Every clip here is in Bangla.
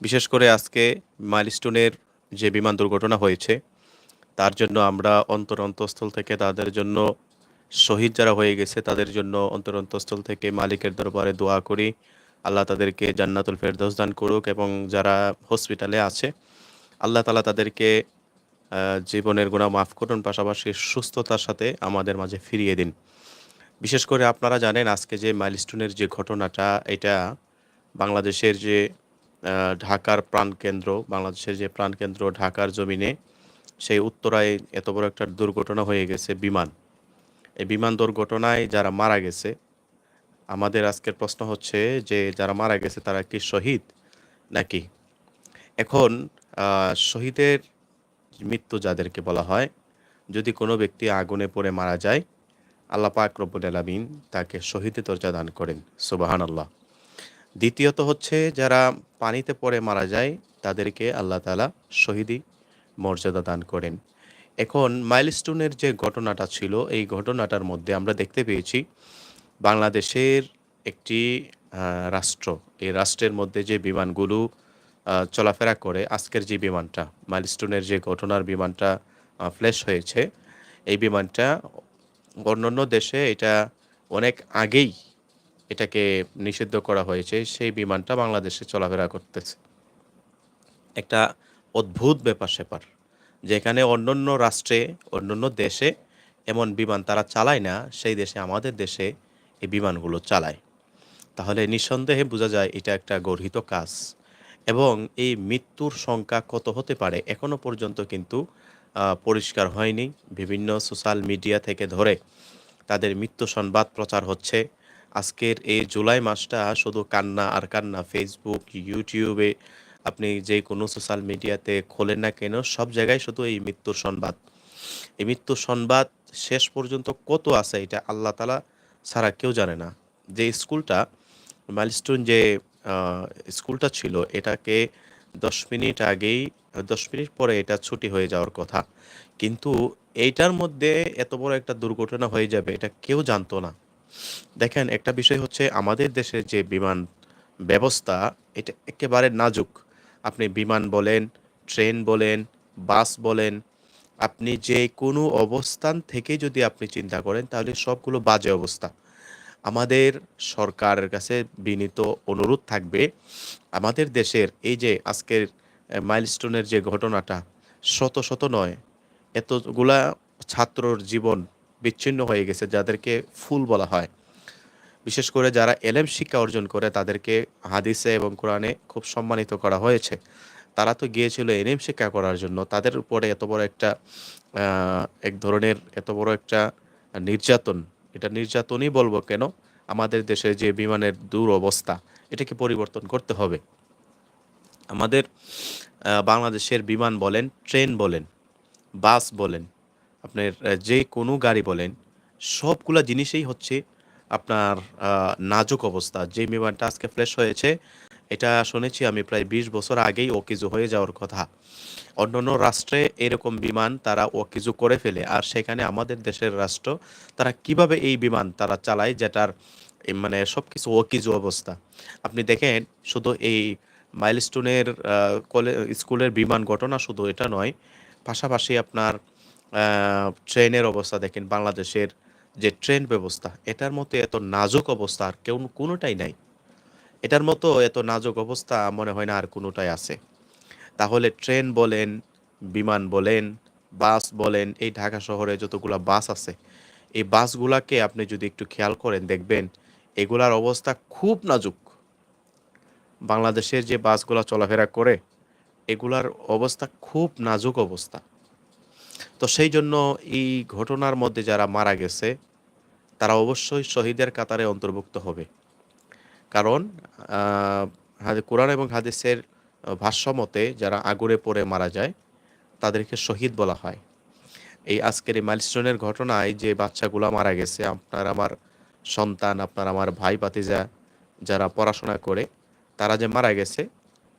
বিশেষ করে আজকে মাইলস্টোনের যে বিমান দুর্ঘটনা হয়েছে, তার জন্য আমরা অন্তর অন্তঃস্থল থেকে তাদের জন্য শহীদ যারা হয়ে গেছে, তাদের জন্য অন্তর অন্তঃস্থল থেকে মালিকের দরবারে দোয়া করি। আল্লাহ তাদেরকে জান্নাতুল ফেরদৌস দান করুক এবং যারা হসপিটালে আছে, আল্লাহ তালা তাদেরকে জীবনের গুণা মাফ করুন, পাশাপাশি সুস্থতার সাথে আমাদের মাঝে ফিরিয়ে দিন। বিশেষ করে আপনারা জানেন আজকে যে মাইলস্টোনের যে ঘটনাটা, এটা বাংলাদেশের যে ঢাকার প্রাণকেন্দ্র, বাংলাদেশের যে প্রাণকেন্দ্র ঢাকার জমিনে, সেই উত্তরায় এত বড় একটা দুর্ঘটনা হয়ে গেছে, বিমান। এই বিমান দুর্ঘটনায় যারা মারা গেছে, আমাদের আজকের প্রশ্ন হচ্ছে যে যারা মারা গেছে, তারা কি শহীদ নাকি? এখন শহীদের মৃত্যু যাদেরকে বলা হয়, যদি কোনো ব্যক্তি আগুনে পড়ে মারা যায়, আল্লাহ পাক রব্বুল আলামিন তাকে শহীদের দরজা দান করেন সুবাহান আল্লাহ দ্বিতীয়ত হচ্ছে যারা পানিতে পড়ে মারা যায়, তাদেরকে আল্লাহ তাআলা শহীদি মর্যাদা দান করেন। এখন মাইলস্টোনের যে ঘটনাটা ছিল, এই ঘটনাটার মধ্যে আমরা দেখতে পেয়েছি, বাংলাদেশের একটি রাষ্ট্র। এই রাষ্ট্রের মধ্যে যে বিমানগুলো চলাফেরা করে, আজকের যে বিমানটা, মাইলস্টোনের যে ঘটনার বিমানটা ফ্ল্যাশ হয়েছে, এই বিমানটা অন্যান্য দেশে এটা অনেক আগেই এটাকে নিষিদ্ধ করা হয়েছে, সেই বিমানটা বাংলাদেশে চলাফেরা করতেছে। একটা অদ্ভুত ব্যাপার স্যাপার, যেখানে অন্যান্য রাষ্ট্রে, অন্যান্য দেশে এমন বিমান তারা চালায় না, সেই দেশে, আমাদের দেশে এই বিমানগুলো চালায়। তাহলে নিঃসন্দেহে বোঝা যায় এটা একটা গর্হিত কাজ। এবং এই মৃত্যুর সংখ্যা কত হতে পারে, এখনও পর্যন্ত কিন্তু পরিষ্কার হয়নি। বিভিন্ন সোশ্যাল মিডিয়া থেকে ধরে তাদের মৃত্যু সংবাদ প্রচার হচ্ছে। আজকের এই জুলাই মাসটা শুধু কান্না আর কান্না। ফেসবুক ইউটিউবে আপনি যে কোনো সোশ্যাল মিডিয়াতে খোলেন না কেন, সব জায়গায় শুধু এই মৃত্যুর সংবাদ। এই মৃত্যুর সংবাদ শেষ পর্যন্ত কত আছে এটা আল্লাহ তালা ছাড়া কেউ জানে না। যে স্কুলটা মাইলস্টোন যে স্কুলটা ছিল, এটাকে দশ মিনিট আগেই, দশ মিনিট পরে এটা ছুটি হয়ে যাওয়ার কথা। কিন্তু এইটার মধ্যে এত বড় একটা দুর্ঘটনা হয়ে যাবে, এটা কেউ জানতো না। দেখেন, একটা বিষয় হচ্ছে আমাদের দেশের যে বিমান ব্যবস্থা, এটা একেবারে নাজুক। আপনি বিমান বলেন, ট্রেন বলেন, বাস বলেন, আপনি যে কোনো অবস্থান থেকে যদি আপনি চিন্তা করেন, তাহলে সবগুলো বাজে অবস্থা। আমাদের সরকারের কাছে বিনীত অনুরোধ থাকবে, আমাদের দেশের এই যে আজকের মাইলস্টোনের যে ঘটনাটা, শত শত নয়, এতগুলা ছাত্রর জীবন বিচ্ছিন্ন হয়ে গেছে, যাদেরকে ফুল বলা হয়। বিশেষ করে যারা এলেম শিক্ষা অর্জন করে, তাদেরকে হাদিসে এবং কোরআনে খুব সম্মানিত করা হয়েছে। তারা তো গিয়েছিল এলেম শিক্ষা করার জন্য। তাদের উপরে এত বড় একটা এক ধরনের এত বড় একটা নির্যাতন। এটা নির্যাতনই বলব কেন? আমাদের দেশে যে বিমানের দুরবস্থা, এটাকে পরিবর্তন করতে হবে। আমাদের বাংলাদেশের বিমান বলেন, ট্রেন বলেন, বাস বলেন আপনার যে কোনো গাড়ি বলেন, সবগুলা জিনিসই হচ্ছে আপনার নাজুক অবস্থা। যে বিমানটা আজকে ফ্ল্যাশ হয়েছে, এটা শুনেছি আমি প্রায় বিশ বছর আগেই অকিজু হয়ে যাওয়ার কথা। অন্যান্য রাষ্ট্রে এরকম বিমান তারা অকিজু করে ফেলে, আর সেখানে আমাদের দেশের রাষ্ট্র, তারা কীভাবে এই বিমান তারা চালায় যেটার মানে সবকিছু অকিজু অবস্থা। আপনি দেখেন, শুধু এই মাইলস্টোনের কলে, স্কুলের বিমান ঘটনা শুধু এটা নয়, পাশাপাশি আপনার ট্রেনের অবস্থা দেখেন, বাংলাদেশের যে ট্রেন ব্যবস্থা, এটার মতো এত নাজুক অবস্থা আর কেউ, কোনোটাই নাই। এটার মতো এত নাজুক অবস্থা মনে হয় না আর কোনোটাই আছে। তাহলে ট্রেন বলেন, বিমান বলেন, বাস বলেন, এই ঢাকা শহরে যতগুলা বাস আছে, এই বাসগুলাকে আপনি যদি একটু খেয়াল করেন, দেখবেন এগুলার অবস্থা খুব নাজুক। বাংলাদেশের যে বাসগুলো চলাফেরা করে, এগুলার অবস্থা খুব নাজুক অবস্থা। তো সেই জন্য এই ঘটনার মধ্যে যারা মারা গেছে, তারা অবশ্যই শহীদের কাতারে অন্তর্ভুক্ত হবে। কারণ কোরআন এবং হাদিসের ভাষ্য মতে যারা আগুনে পড়ে মারা যায়, তাদেরকে শহীদ বলা হয়। এই আজকের এই মাইলস্টোনের ঘটনায় যে বাচ্চাগুলো মারা গেছে, আপনার আমার সন্তান, আপনার আমার ভাই ভাতিজা যারা পড়াশোনা করে, তারা যে মারা গেছে,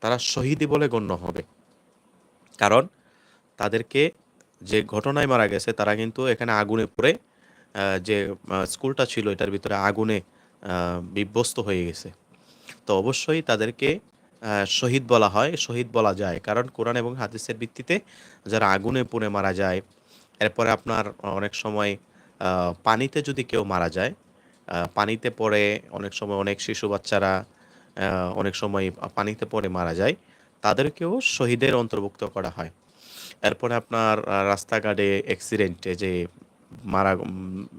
তারা শহীদই বলে গণ্য হবে। কারণ, তাদেরকে যে ঘটনায় মারা গেছে তারা কিন্তু এখানে আগুনে পড়ে যে স্কুলটা ছিল এটার ভিতরে আগুনে বিভ্যস্ত হয়ে গেছে তো অবশ্যই তাদেরকে শহীদ বলা হয়, শহীদ বলা যায়। কারণ কোরআন এবং হাদিসের ভিত্তিতে যারা আগুনে পুড়ে মারা যায়, এরপরে আপনার অনেক সময় পানিতে যদি কেউ মারা যায়, পানিতে পড়ে অনেক সময় অনেক শিশু বাচ্চারা অনেক সময় পানিতে পড়ে মারা যায়, তাদেরকেও শহীদের অন্তর্ভুক্ত করা হয়। এরপরে আপনার রাস্তাঘাটে অ্যাক্সিডেন্টে যে মারা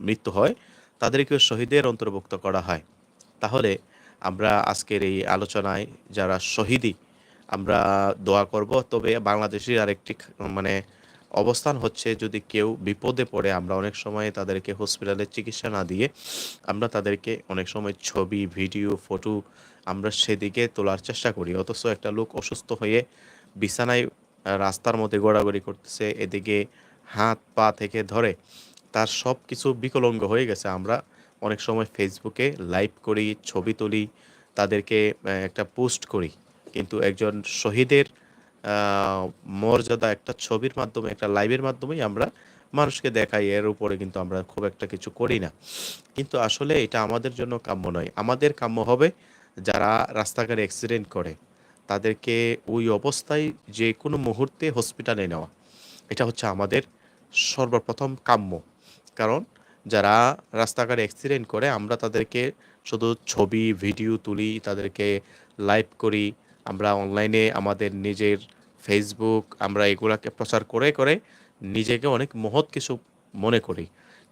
মৃত্যু হয়, তাদেরকেও শহীদের অন্তর্ভুক্ত করা হয়। তাহলে আমরা আজকের এই আলোচনায় যারা শহীদি আমরা দোয়া করব। তবে বাংলাদেশের আরেকটি মানে অবস্থান হচ্ছে যদি কেউ বিপদে পড়ে আমরা অনেক সময় তাদেরকে হসপিটালে চিকিৎসা না দিয়ে আমরা তাদেরকে অনেক সময় ছবি, ভিডিও, ফটো আমরা সেদিকে তোলার চেষ্টা করি। অথচ একটা লোক অসুস্থ হয়ে বিছানায় রাস্তার মধ্যে গড়াগড়ি করতেছে। এদিকে হাত, পা থেকে ধরে তার সব কিছু বিকলাঙ্গ হয়ে গেছে। আমরা অনেক সময় ফেসবুকে লাইভ করি, ছবি তুলি, তাদেরকে একটা পোস্ট করি। কিন্তু একজন শহীদের মর্যাদা একটা ছবির মাধ্যমে, একটা লাইভের মাধ্যমেই আমরা মানুষকে দেখাই। এর উপরে কিন্তু আমরা খুব একটা কিছু করি না। কিন্তু আসলে এটা আমাদের জন্য কাম্য নয়। আমাদের কাম্য হবে যারা রাস্তাঘাটে অ্যাক্সিডেন্ট করে, তাদেরকে ওই অবস্থায় যে কোনো মুহূর্তে হসপিটালে নেওয়া। এটা হচ্ছে আমাদের সর্বপ্রথম কাম্য। কারণ যারা রাস্তাঘাটে অ্যাক্সিডেন্ট করে আমরা তাদেরকে শুধু ছবি, ভিডিও তুলি, তাদেরকে লাইভ করি। আমরা অনলাইনে আমাদের নিজের ফেসবুক আমরা এগুলাকে প্রচার করে, করে নিজেকে অনেক মহৎ কিছু মনে করি।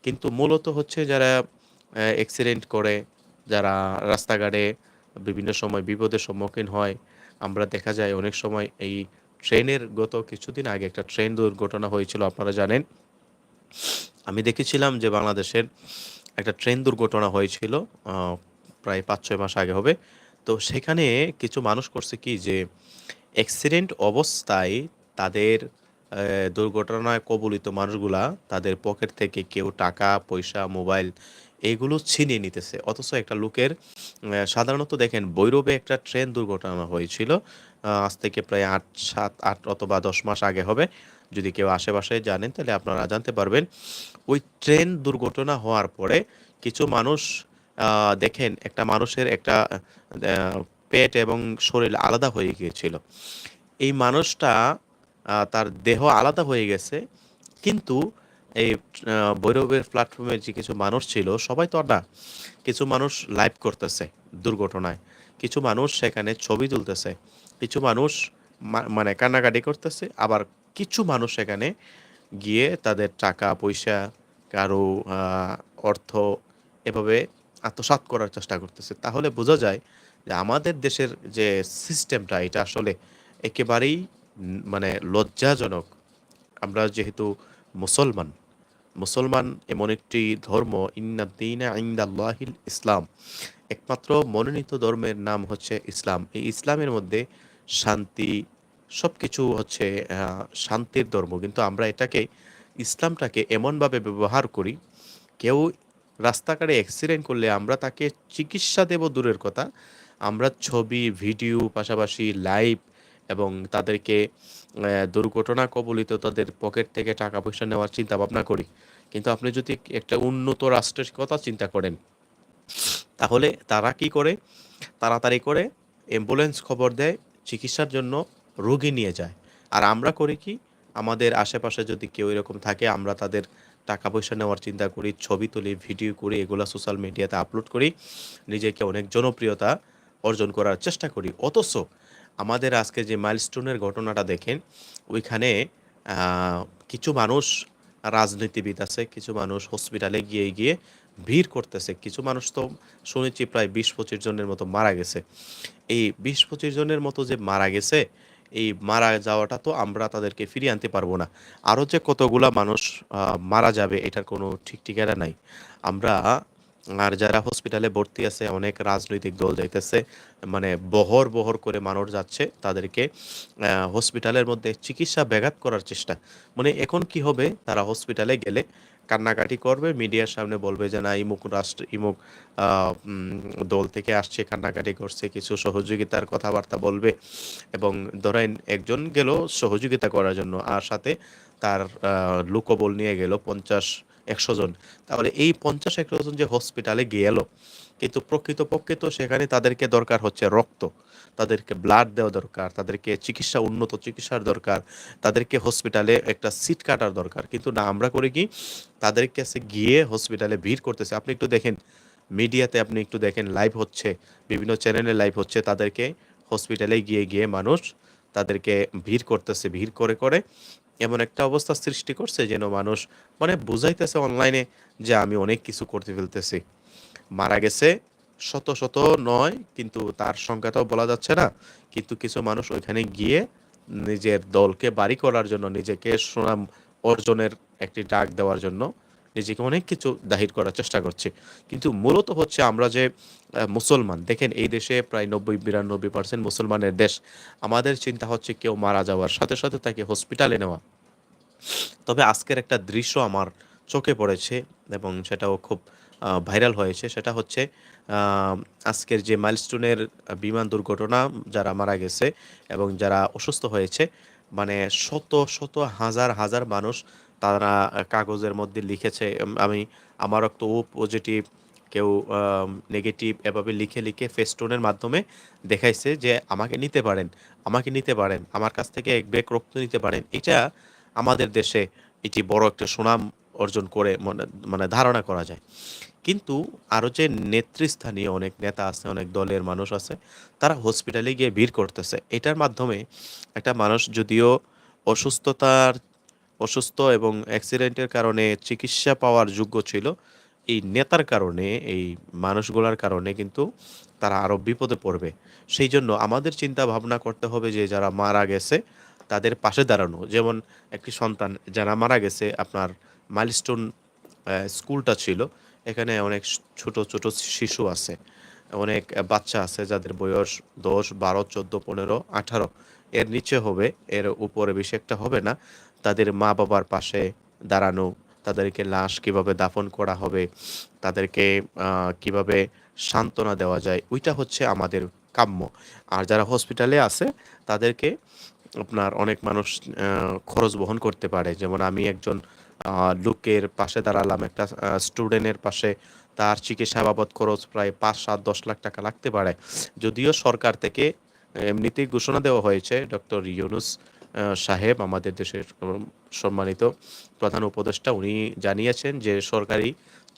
কিন্তু মূলত হচ্ছে যারা অ্যাক্সিডেন্ট করে, যারা রাস্তাঘাটে বিভিন্ন সময় বিপদের সম্মুখীন হয়, আমরা দেখা যায় অনেক সময় এই ট্রেনের গত কিছুদিন আগে একটা ট্রেন দুর্ঘটনা হয়েছিল আপনারা জানেন। আমি দেখেছিলাম যে বাংলাদেশের একটা ট্রেন দুর্ঘটনা হয়েছিল প্রায় ৫-৬ মাস আগে হবে। তো সেখানে কিছু মানুষ করছে কি যে অ্যাক্সিডেন্ট অবস্থায় তাদের দুর্ঘটনায় কবলিত মানুষগুলা তাদের পকেট থেকে কেউ টাকা, পয়সা, মোবাইল এগুলো ছিনিয়ে নিতেছে। অথচ একটা লোকের সাধারণত দেখেন বৈরবে একটা ট্রেন দুর্ঘটনা হয়েছিল। আজ থেকে প্রায় ৮, ৭, ৮ অথবা ১০ মাস আগে হবে। যদি কেউ আশেপাশে জানেন তাহলে আপনারা জানতে পারবেন। ওই ট্রেন দুর্ঘটনা হওয়ার পরে কিছু মানুষ দেখেন একটা মানুষের একটা পেট এবং শরীর আলাদা হয়ে গিয়েছিল। এই মানুষটা তার দেহ আলাদা হয়ে গেছে। কিন্তু এই ভৈরবের প্ল্যাটফর্মে যে কিছু মানুষ ছিল সবাই তো না। কিছু মানুষ লাইভ করতেছে দুর্ঘটনায়। কিছু মানুষ সেখানে ছবি তুলতেছে। কিছু মানুষ মানে কান্নাকাটি করতেছে। আবার কিছু মানুষ সেখানে গিয়ে তাদের টাকা, পয়সা, কারও অর্থ এভাবে আত্মসাৎ করার চেষ্টা করতেছে। তাহলে বোঝা যায় যে আমাদের দেশের যে সিস্টেমটা এটা আসলে একেবারেই মানে লজ্জাজনক। আমরা যেহেতু মুসলমান, মুসলমান এমন একটি ধর্ম ইন্নাদ দীনা ইনদাল্লাহিল ইসলাম। একমাত্র মনোনীত ধর্মের নাম হচ্ছে ইসলাম। এই ইসলামের মধ্যে শান্তি সব কিছু হচ্ছে শান্তির ধর্ম। কিন্তু আমরা এটাকে ইসলামটাকে এমনভাবে ব্যবহার করি, কেউ রাস্তাঘাটে অ্যাক্সিডেন্ট করলে আমরা তাকে চিকিৎসা দেব দূরের কথা। আমরা ছবি, ভিডিও পাশাপাশি লাইভ এবং তাদেরকে দুর্ঘটনা কবলিত তাদের পকেট থেকে টাকা পয়সা নেওয়ার চিন্তা ভাবনা করি। কিন্তু আপনি যদি একটা উন্নত রাষ্ট্রের কথা চিন্তা করেন, তাহলে তারা কি করে? তাড়াতাড়ি করে অ্যাম্বুলেন্স খবর দেয়, চিকিৎসার জন্য রোগী নিয়ে যায়। আর আমরা করি কি? আমাদের আশেপাশে যদি কেউ এরকম থাকে আমরা তাদের টাকা পয়সা নেওয়ার চিন্তা করি, ছবি তুলি, ভিডিও করি, এগুলো সোশ্যাল মিডিয়াতে আপলোড করি। নিজেকে অনেক জনপ্রিয়তা অর্জন করার চেষ্টা করি। অথচ আমাদের আজকে যে মাইলস্টোনের ঘটনাটা দেখেন, ওইখানে কিছু মানুষ রাজনীতিবিদ আছে, কিছু মানুষ হসপিটালে গিয়ে, গিয়ে ভিড় করতেছে। কিছু মানুষ তো শুনেছি প্রায় ২০-২৫ জনের মতো মারা গেছে। এই ২০-২৫ জনের মতো যে মারা গেছে, এই মারা যাওয়াটা তো আমরা তাদেরকে ফিরিয়ে আনতে পারব না। আরও যে কতগুলা মানুষ মারা যাবে এটার কোনো ঠিক ঠিকানা নাই। আমরা আর যারা হসপিটালে ভর্তি আছে অনেক রাজনৈতিক দল যাইতেছে। মানে বহর, বহর করে মানুষ যাচ্ছে তাদেরকে হসপিটালের মধ্যে চিকিৎসা ব্যাঘাত করার চেষ্টা। মানে এখন কি হবে? তারা হসপিটালে গেলে কান্নাকাটি করবে, মিডিয়ার সামনে বলবে যে না ইমুক রাষ্ট্র ইমুক দল থেকে আসছে, কান্নাকাটি করছে, কিছু সহযোগিতার কথাবার্তা বলবে এবং ধরেন একজন গেল সহযোগিতা করার জন্য আর সাথে তার লোকবল নিয়ে গেল ৫০ একশো জন। তাহলে এই পঞ্চাশ একশো জন যে হসপিটালে গেল, কিন্তু প্রকৃতপক্ষে তো সেখানে তাদেরকে দরকার হচ্ছে রক্ত, তাদেরকে ব্লাড দেওয়া দরকার, তাদেরকে চিকিৎসা, উন্নত চিকিৎসার দরকার, তাদেরকে হসপিটালে একটা সিট কাটার দরকার। কিন্তু না, আমরা করি কি, তাদের কাছে গিয়ে হসপিটালে ভিড় করতেছে। আপনি একটু দেখেন মিডিয়াতে আপনি একটু দেখেন লাইভ হচ্ছে, বিভিন্ন চ্যানেলে লাইভ হচ্ছে, তাদেরকে হসপিটালে গিয়ে গিয়ে মানুষ তাদেরকে ভিড় করতেছে। ভিড় করে করে এমন একটা অবস্থা সৃষ্টি করছে যেন মানুষ মানে বুঝাইতেছে অনলাইনে যে আমি অনেক কিছু করতে ফেলতেছি। মারা গেছে শত শত নয়, কিন্তু তার সংখ্যাটাও বলা যাচ্ছে না। কিন্তু কিছু মানুষ ওইখানে গিয়ে নিজের দলকে বাড়ি করার জন্য, নিজেকে সুনাম অর্জনের একটি ডাক দেওয়ার জন্য নিজেকে অনেক কিছু দাহির করার চেষ্টা করছে। কিন্তু মূলত হচ্ছে আমরা যে মুসলমান, দেখেন এই দেশে প্রায় নব্বই, বিরানব্বই পার্সেন্ট মুসলমানের দেশ। আমাদের চিন্তা হচ্ছে কেউ মারা যাওয়ার সাথে সাথে তাকে হসপিটালে নেওয়া। তবে আজকের একটা দৃশ্য আমার চোখে পড়েছে এবং সেটাও খুব ভাইরাল হয়েছে। সেটা হচ্ছে আজকের যে মাইলস্টোনের বিমান দুর্ঘটনা, যারা মারা গেছে এবং যারা অসুস্থ হয়েছে মানে শত শত, হাজার হাজার মানুষ তারা কাগজের মধ্যে লিখেছে আমি, আমার রক্ত ও পজিটিভ কেউ নেগেটিভ এভাবে লিখে লিখে ফেস্টোনের মাধ্যমে দেখাইছে যে আমাকে নিতে পারেন, আমাকে নিতে পারেন, আমার কাছ থেকে এক ব্যাগ রক্ত নিতে পারেন। এটা আমাদের দেশে এটি বড় একটা সুনাম অর্জন করে মানে মানে ধারণা করা যায়। কিন্তু আরও যে নেতৃস্থানীয় অনেক নেতা আছে, অনেক দলের মানুষ আছে, তারা হসপিটালে গিয়ে ভিড় করতেছে। এটার মাধ্যমে একটা মানুষ যদিও অসুস্থতার অসুস্থ এবং অ্যাক্সিডেন্টের কারণে চিকিৎসা পাওয়ার যোগ্য ছিল। এই নেতার কারণে, এই মানুষগুলার কারণে কিন্তু তারা আরও বিপদে পড়বে। সেই জন্য আমাদের চিন্তা ভাবনা করতে হবে যে, যারা মারা গেছে, তাদের পাশে দাঁড়ানো। যেমন একটি সন্তান যারা মারা গেছে, আপনার মাইলস্টোন স্কুলটা ছিল। এখানে অনেক ছোট ছোট শিশু আছে। অনেক বাচ্চা আছে যাদের বয়স দশ, বারো, চোদ্দ, পনেরো, আঠারো। এর নিচে হবে, এর উপরে বেশি একটা হবে না। তাদের মা বাবার পাশে দাঁড়ানো, তাদেরকে লাশ কীভাবে দাফন করা হবে, তাদেরকে কীভাবে সান্ত্বনা দেওয়া যায়, ওইটা হচ্ছে আমাদের কাম্য। আর যারা হসপিটালে আছে, তাদেরকে আপনার অনেক মানুষ খরচ বহন করতে পারে। যেমন আমি একজন লোকের পাশে দাঁড়ালাম, একটা স্টুডেন্টের পাশে, তার চিকিৎসা বাবদ খরচ প্রায় পাঁচ, সাত, দশ লাখ টাকা লাগতে পারে। যদিও সরকার থেকে এমনিতেই ঘোষণা দেওয়া হয়েছে, ডক্টর ইউনুস সাহেব, আমাদের দেশের সম্মানিত প্রধান উপদেষ্টা, উনি জানিয়েছেন যে সরকারি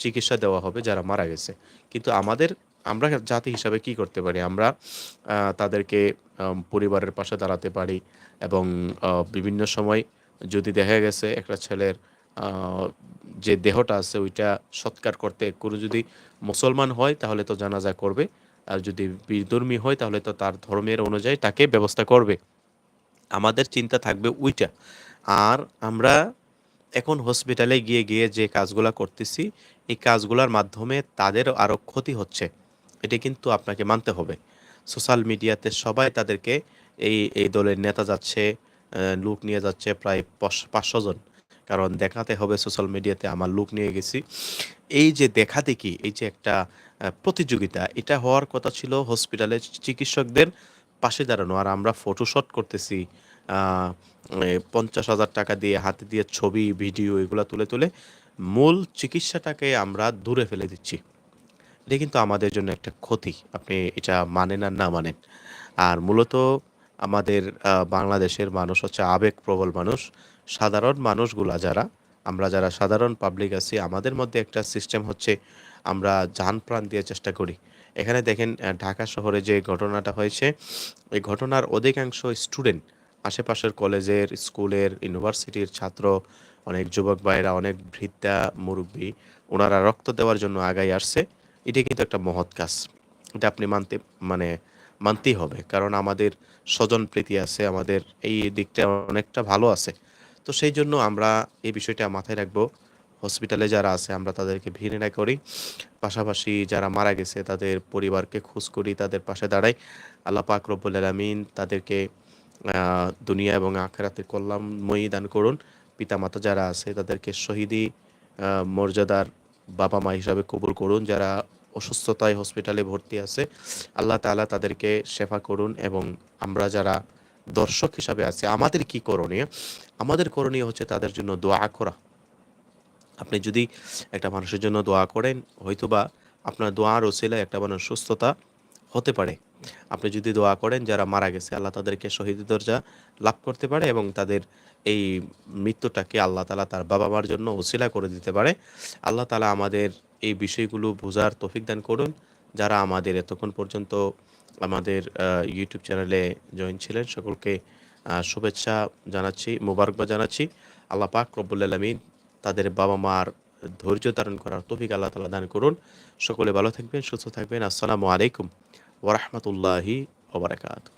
চিকিৎসা দেওয়া হবে যারা মারা গেছে। কিন্তু আমাদের, আমরা জাতি হিসাবে কি করতে পারি? আমরা তাদেরকে পরিবারের পাশে দাঁড়াতে পারি এবং বিভিন্ন সময় যদি দেখা গেছে একটা ছেলের যে দেহটা আছে ওইটা সৎকার করতে কোনো যদি মুসলমান হয় তাহলে তো জানাজা করবে। আর যদি বিধর্মী হয় তাহলে তো তার ধর্মের অনুযায়ী তাকে ব্যবস্থা করবে। আমাদের চিন্তা থাকবে ওইটা। আর আমরা এখন হসপিটালে গিয়ে গিয়ে যে কাজগুলা করতেছি, এই কাজগুলোর মাধ্যমে তাদের আরও ক্ষতি হচ্ছে। এটা কিন্তু আপনাকে মানতে হবে। সোশ্যাল মিডিয়াতে সবাই তাদেরকে এই এই দলের নেতা যাচ্ছে লুক নিয়ে যাচ্ছে প্রায় পাঁচশো জন। কারণ দেখাতে হবে সোশ্যাল মিডিয়াতে আমার লুক নিয়ে গেছি। এই যে দেখা দেখি, এই যে একটা প্রতিযোগিতা, এটা হওয়ার কথা ছিল হসপিটালে চিকিৎসকদের। পাশে দাঁড়ানো। আর আমরা ফটোশট করতেছি পঞ্চাশ হাজার টাকা দিয়ে হাতে দিয়ে ছবি ভিডিও এগুলো তুলে তুলে মূল চিকিৎসাটাকে আমরা দূরে ফেলে দিচ্ছি। এটা কিন্তু আমাদের জন্য একটা ক্ষতি, আপনি এটা মানেন আর না মানেন। আর মূলত আমাদের বাংলাদেশের মানুষ হচ্ছে আবেগপ্রবল মানুষ, সাধারণ মানুষগুলা যারা, আমরা যারা সাধারণ পাবলিক আছি, আমাদের মধ্যে একটা সিস্টেম হচ্ছে আমরা যান প্রাণ দিয়ে চেষ্টা করি। এখানে দেখেন ঢাকা শহরে যে ঘটনাটা হয়েছে, এই ঘটনার অধিকাংশ স্টুডেন্ট আশেপাশের কলেজের, স্কুলের, ইউনিভার্সিটির ছাত্র, অনেক যুবক ভাইরা অনেক বৃদ্ধা মুরব্বী, ওনারা রক্ত দেওয়ার জন্য আগাই আসছে। এটা কিন্তু একটা মহৎ কাজ। এটা আপনি মানতে মানে মানতেই হবে, কারণ আমাদের স্বজন প্রীতি আছে, আমাদের এই দিকটা অনেকটা ভালো আছে। তো সেই জন্য আমরা এই বিষয়টা মাথায় রাখব। হসপিটালে যারা আছে, আমরা তাদেরকে না করি। পাশাপাশি যারা মারা গেছে, তাদের পরিবারকে খোঁজ করি, তাদের পাশে দাঁড়াই। আল্লাহ পাক রব্বুল আলমিন তাদেরকে দুনিয়া এবং আখেরাতে কল্যাণময়ী দান করুন। পিতামাতা যারা আছে, তাদেরকে শহীদি মর্যাদার বাবা মা হিসাবে কবুল করুন। যারা অসুস্থতায় হসপিটালে ভর্তি আছে, আল্লাহ তালা তাদেরকে সেবা করুন এবং আমরা যারা দর্শক হিসাবে আছি, আমাদের কি করণীয়? আমাদের করণীয় হচ্ছে তাদের জন্য দোয়া করা। আপনি যদি একটা মানুষের জন্য দোয়া করেন, হয়তোবা আপনার দোয়ার ওসিলায় একটা মানুষ সুস্থতা হতে পারে। আপনি যদি দোয়া করেন, যারা মারা গেছে, আল্লাহ তাদেরকে শহীদ দরজা লাভ করতে পারে এবং তাদের এই মৃত্যুটাকে আল্লাহ তালা তার বাবা মার জন্য ওসিলা করে দিতে পারে। আল্লাহ তালা আমাদের এই বিষয়গুলো বোঝার তৌফিক দান করুন। যারা আমাদের এতক্ষণ পর্যন্ত আমাদের ইউটিউব চ্যানেলে জয়েন ছিলেন, সকলকে শুভেচ্ছা জানাচ্ছি, মোবারকবাদ জানাচ্ছি। আল্লাহ পাক রব্বুল আলমিন তাদের বাবা মার ধৈর্য ধারণ করার তফিক আল্লাহ তালা দান করুন। সকলে ভালো থাকবেন, সুস্থ থাকবেন। আসসালামু আলাইকুম ওরহমতুল্লাহি ওবরাকাত